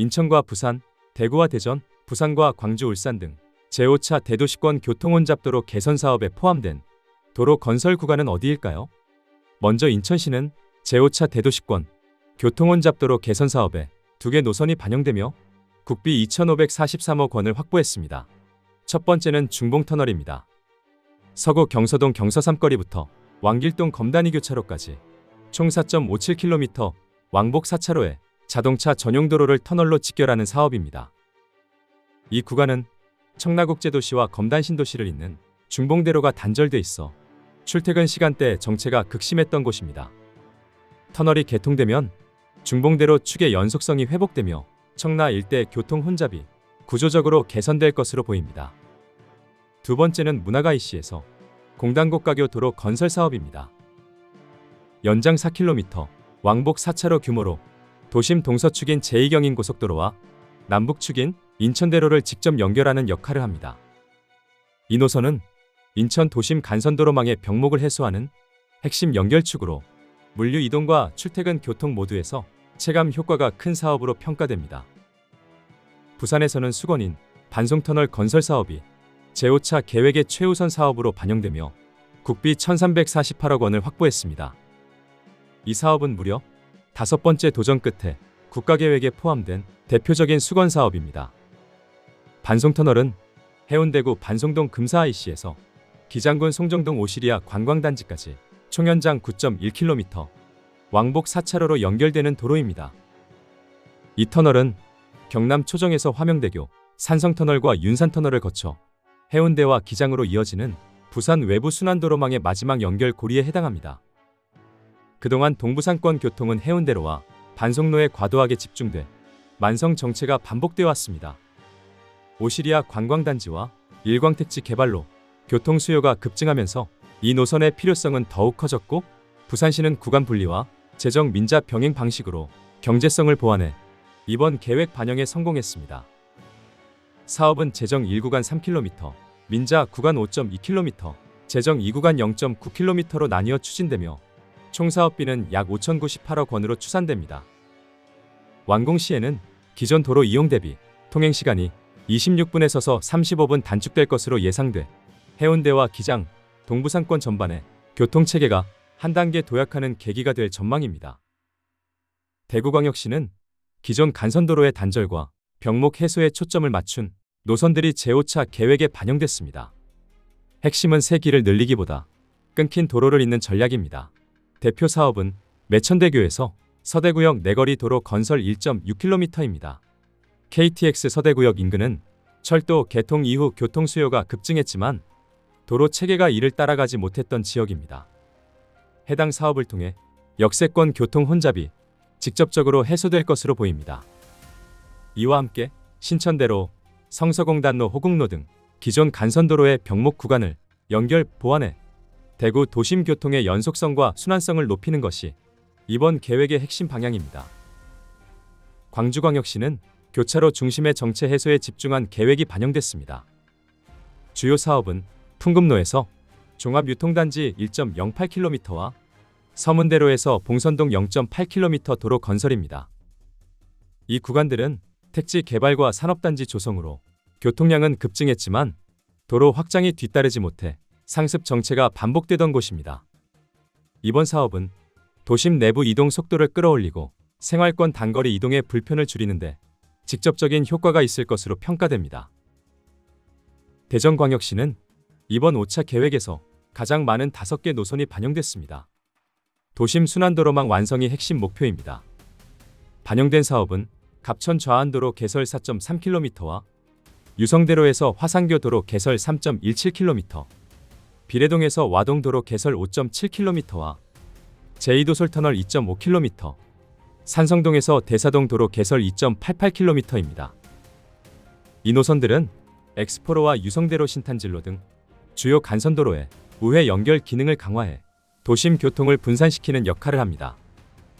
인천과 부산, 대구와 대전, 부산과 광주, 울산 등 제5차 대도시권 교통혼잡도로 개선 사업에 포함된 도로 건설 구간은 어디일까요? 먼저 인천시는 제5차 대도시권 교통혼잡도로 개선 사업에 두 개 노선이 반영되며 국비 2,543억 원을 확보했습니다. 첫 번째는 중봉터널입니다. 서구 경서동 경서 삼거리부터 왕길동 검단이 교차로까지 총 4.57km 왕복 4차로에 자동차 전용 도로를 터널로 직결하는 사업입니다. 이 구간은 청라국제도시와 검단신도시를 잇는 중봉대로가 단절돼 있어 출퇴근 시간대 정체가 극심했던 곳입니다. 터널이 개통되면 중봉대로 축의 연속성이 회복되며 청라 일대 교통 혼잡이 구조적으로 개선될 것으로 보입니다. 두 번째는 문화가 이시에서 공단곡가교 도로 건설 사업입니다. 연장 4km, 왕복 4차로 규모로 도심 동서축인 제2경인 고속도로와 남북축인 인천대로를 직접 연결하는 역할을 합니다. 이 노선은 인천 도심 간선도로망의 병목을 해소하는 핵심 연결축으로 물류 이동과 출퇴근 교통 모두에서 체감 효과가 큰 사업으로 평가됩니다. 부산에서는 수건인 반송터널 건설 사업이 제5차 계획의 최우선 사업으로 반영되며 국비 1,348억 원을 확보했습니다. 이 사업은 무려 다섯 번째 도전 끝에 국가계획에 포함된 대표적인 수건 사업입니다. 반송터널은 해운대구 반송동 금사IC에서 기장군 송정동 오시리아 관광단지까지 총연장 9.1km, 왕복 4차로로 연결되는 도로입니다. 이 터널은 경남 초정에서 화명대교, 산성터널과 윤산터널을 거쳐 해운대와 기장으로 이어지는 부산 외부 순환도로망의 마지막 연결 고리에 해당합니다. 그동안 동부상권 교통은 해운대로와 반송로에 과도하게 집중돼 만성 정체가 반복되어 왔습니다. 오시리아 관광단지와 일광택지 개발로 교통 수요가 급증하면서 이 노선의 필요성은 더욱 커졌고 부산시는 구간 분리와 재정 민자 병행 방식으로 경제성을 보완해 이번 계획 반영에 성공했습니다. 사업은 재정 1구간 3km, 민자 구간 5.2km, 재정 2구간 0.9km로 나뉘어 추진되며 총 사업비는 약 5,098억 원으로 추산됩니다. 완공 시에는 기존 도로 이용 대비 통행 시간이 26분에 서 서 35분 단축될 것으로 예상돼 해운대와 기장, 동부상권 전반에 교통 체계가 한 단계 도약하는 계기가 될 전망입니다. 대구광역시는 기존 간선도로의 단절과 병목 해소에 초점을 맞춘 노선들이 제5차 계획에 반영됐습니다. 핵심은 새 길을 늘리기보다 끊긴 도로를 잇는 전략입니다. 대표 사업은 매천대교에서 서대구역 내거리 도로 건설 1.6km입니다. KTX 서대구역 인근은 철도 개통 이후 교통 수요가 급증했지만 도로 체계가 이를 따라가지 못했던 지역입니다. 해당 사업을 통해 역세권 교통 혼잡이 직접적으로 해소될 것으로 보입니다. 이와 함께 신천대로, 성서공단로 호국로 등 기존 간선도로의 병목 구간을 연결 보완해 대구 도심 교통의 연속성과 순환성을 높이는 것이 이번 계획의 핵심 방향입니다. 광주광역시는 교차로 중심의 정체 해소에 집중한 계획이 반영됐습니다. 주요 사업은 풍금로에서 종합유통단지 1.08km와 서문대로에서 봉선동 0.8km 도로 건설입니다. 이 구간들은 택지 개발과 산업단지 조성으로 교통량은 급증했지만 도로 확장이 뒤따르지 못해 상습 정체가 반복되던 곳입니다. 이번 사업은 도심 내부 이동 속도를 끌어올리고 생활권 단거리 이동의 불편을 줄이는데 직접적인 효과가 있을 것으로 평가됩니다. 대전광역시는 이번 5차 계획에서 가장 많은 5개 노선이 반영됐습니다. 도심 순환도로망 완성이 핵심 목표입니다. 반영된 사업은 갑천 좌안도로 개설 4.3km와 유성대로에서 화상교 도로 개설 3.17km, 비례동에서 와동도로 개설 5.7km와 제2도솔터널 2.5km, 산성동에서 대사동 도로 개설 2.88km입니다. 이 노선들은 엑스포로와 유성대로 신탄진로 등 주요 간선도로에 우회 연결 기능을 강화해 도심 교통을 분산시키는 역할을 합니다.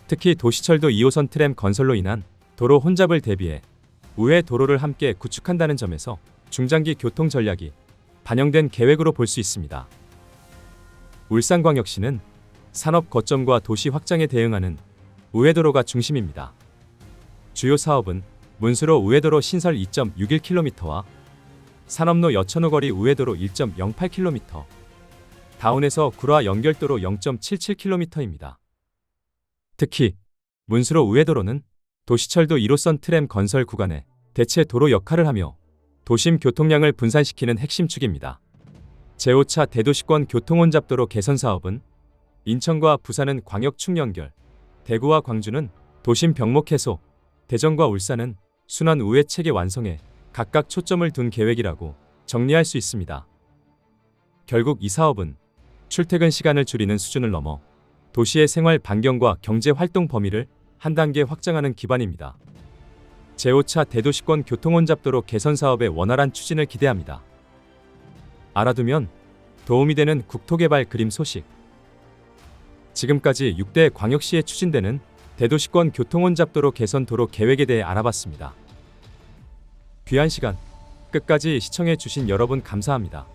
특히 도시철도 2호선 트램 건설로 인한 도로 혼잡을 대비해 우회 도로를 함께 구축한다는 점에서 중장기 교통 전략이 반영된 계획으로 볼 수 있습니다. 울산광역시는 산업 거점과 도시 확장에 대응하는 우회도로가 중심입니다. 주요 사업은 문수로 우회도로 신설 2.61km와 산업로 여천호 거리 우회도로 1.08km, 다운에서 구라 연결도로 0.77km입니다. 특히 문수로 우회도로는 도시철도 1호선 트램 건설 구간에 대체 도로 역할을 하며 도심 교통량을 분산시키는 핵심 축입니다. 제5차 대도시권 교통혼잡도로 개선 사업은 인천과 부산은 광역축 연결, 대구와 광주는 도심 병목 해소, 대전과 울산은 순환 우회 체계 완성에 각각 초점을 둔 계획이라고 정리할 수 있습니다. 결국 이 사업은 출퇴근 시간을 줄이는 수준을 넘어 도시의 생활 반경과 경제 활동 범위를 한 단계 확장하는 기반입니다. 제5차 대도시권 교통혼잡도로 개선 사업의 원활한 추진을 기대합니다. 알아두면 도움이 되는 국토개발 그림 소식. 지금까지 6대 광역시에 추진되는 대도시권 교통혼잡도로 개선 도로 계획에 대해 알아봤습니다. 귀한 시간 끝까지 시청해 주신 여러분 감사합니다.